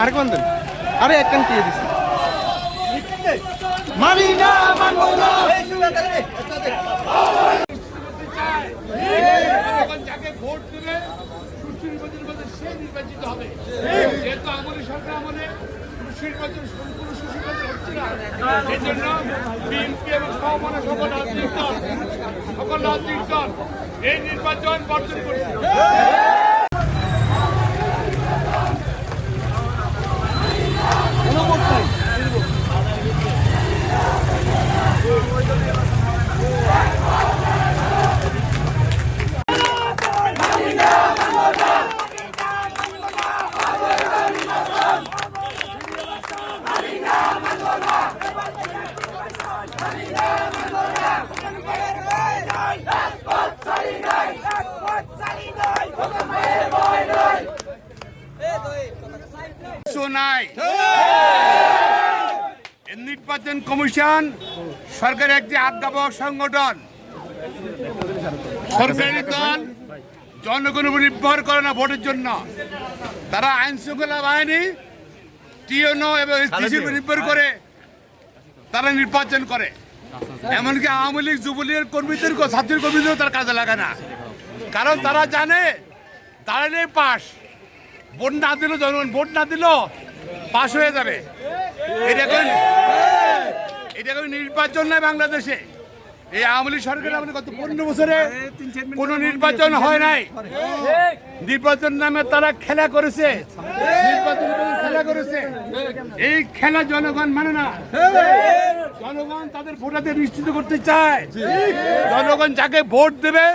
আরেক মান দেন। আরে এক কান দিয়ে দিছি। জনগণ যাকে ভোট দেবে সুষ্ঠু নির্বাচন করবে সে নির্বাচিত হবে যেহেতু আমলে সরকার আমলে নির্বাচন সম্পূর্ণ নির্বাচন হচ্ছে না। দল দল এই নির্বাচন বর্জন করছে। নাই। নির্বাচন কমিশন সরকারের একটি আজ্ঞাবহ সংগঠন। সরকারি দল জনগণের উপর নির্ভর করে না ভোটের জন্য। তারা আইন শৃঙ্খলা বাহিনী, টিএনও এবং নির্ভর করে তারা নির্বাচন করে। এমনকি আওয়ামী লীগ যুবলীগের কর্মীদের ছাত্রী কর্মীদেরও তার কাজে লাগে না। কারণ তারা জানে দাঁড়ালে পাশ। ভোট না দিল জনগণ, ভোট না দিল পাশ হয়ে যাবে। এটা কোন এটা কোন নির্বাচন নয় বাংলাদেশে। এই আওয়ামী লীগ সরকার আমাদের গত পনেরো বছরে কোনো নির্বাচন হয় নাই। নির্বাচন নামে তারা খেলা করেছে। নির্বাচন খেলা করেছে। এই খেলা জনগণ মানে না। জনগণ তাদের ভোটারদের নিশ্চিত করতে চায়। জনগণ যাকে ভোট দেবে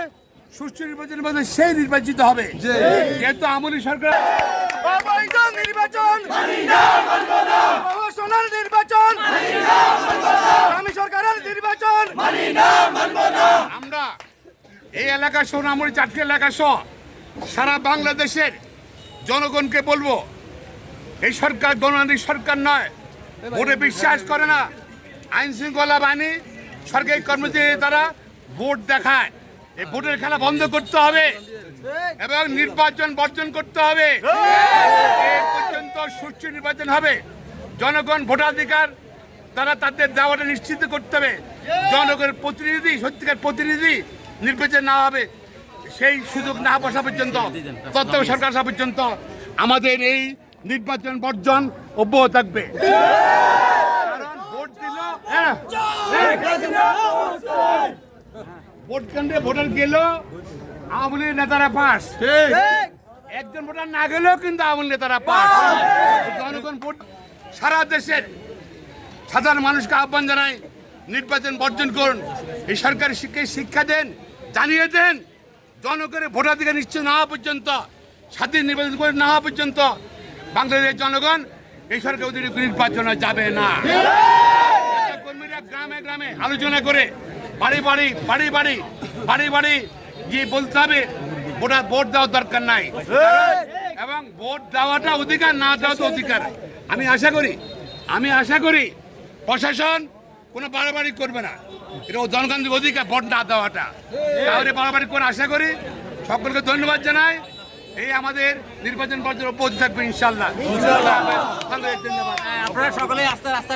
সুষ্ঠু নির্বাচনের মধ্যে সেই নির্বাচিত হবে। যেহেতু আমলি সরকার নির্বাচন। প্রহসনের নির্বাচন। আমি সরকারের নির্বাচন। আমরা এই এলাকা সোনামুড়ি চারটি এলাকা সহ সারা বাংলাদেশের জনগণকে বলব এই সরকার গণতান্ত্রিক সরকার নয়। ভোটে বিশ্বাস করে না আইন শৃঙ্খলা বাহিনী সরকারি কর্মচারী তারা ভোট দেখায়। এই ভোটের খেলা বন্ধ করতে হবে। এবং নির্বাচন বর্জন করতে হবে। পর্যন্ত সুষ্ঠু নির্বাচন হবে। জনগণ ভোটাধিকার তারা তাদের দেওয়াটা নিশ্চিত করতে হবে। জনগণের প্রতিনিধি, সত্যিকার প্রতিনিধি নির্বাচন না হবে। সেই সুযোগ না বসা পর্যন্ত তত্ত্ব সরকার আসা পর্যন্ত আমাদের এই নির্বাচন বর্জন অব্যাহত থাকবে। কারণ ভোট দিল হ্যাঁ। ভোট কেন্দ্রে ভোটার গেল আওয়ামী লীগের নেতারা পাস। একজন ভোটার না গেলেও কিন্তু আওয়ামী নেতারা পাস। জনগণ ভোট সারা দেশের সাধারণ মানুষকে আহ্বান জানাই নির্বাচন বর্জন করুন। এই সরকারি শিক্ষায় শিক্ষা দেন জানিয়ে দেন জনগণের ভোটাধিকার নিশ্চয় না হওয়া পর্যন্ত স্বাধীন নির্বাচন করে না হওয়া পর্যন্ত বাংলাদেশের জনগণ এই সরকার অধীনে নির্বাচনে যাবে না। কর্মীরা গ্রামে গ্রামে আলোচনা করে বাড়ি বাড়ি বাড়ি বাড়ি বাড়ি বাড়ি। গিয়ে বলতে হবে ভোটার ভোট দেওয়ার দরকার নাই। এবং ভোট দেওয়াটা অধিকার না দেওয়া তো অধিকার। আমি আশা করি আমি আশা করি প্রশাসন কোনো বাড়াবাড়ি করবে না। এটা জনগণের অধিকার ভোট না দেওয়াটা। তাহলে বাড়াবাড়ি করে আশা করি সকলকে ধন্যবাদ জানাই। এই আমাদের নির্বাচন পর্যায়ে অব্যাহত থাকবে ইনশাল্লাহ ধন্যবাদ। আপনারা সকলে আস্তে আস্তে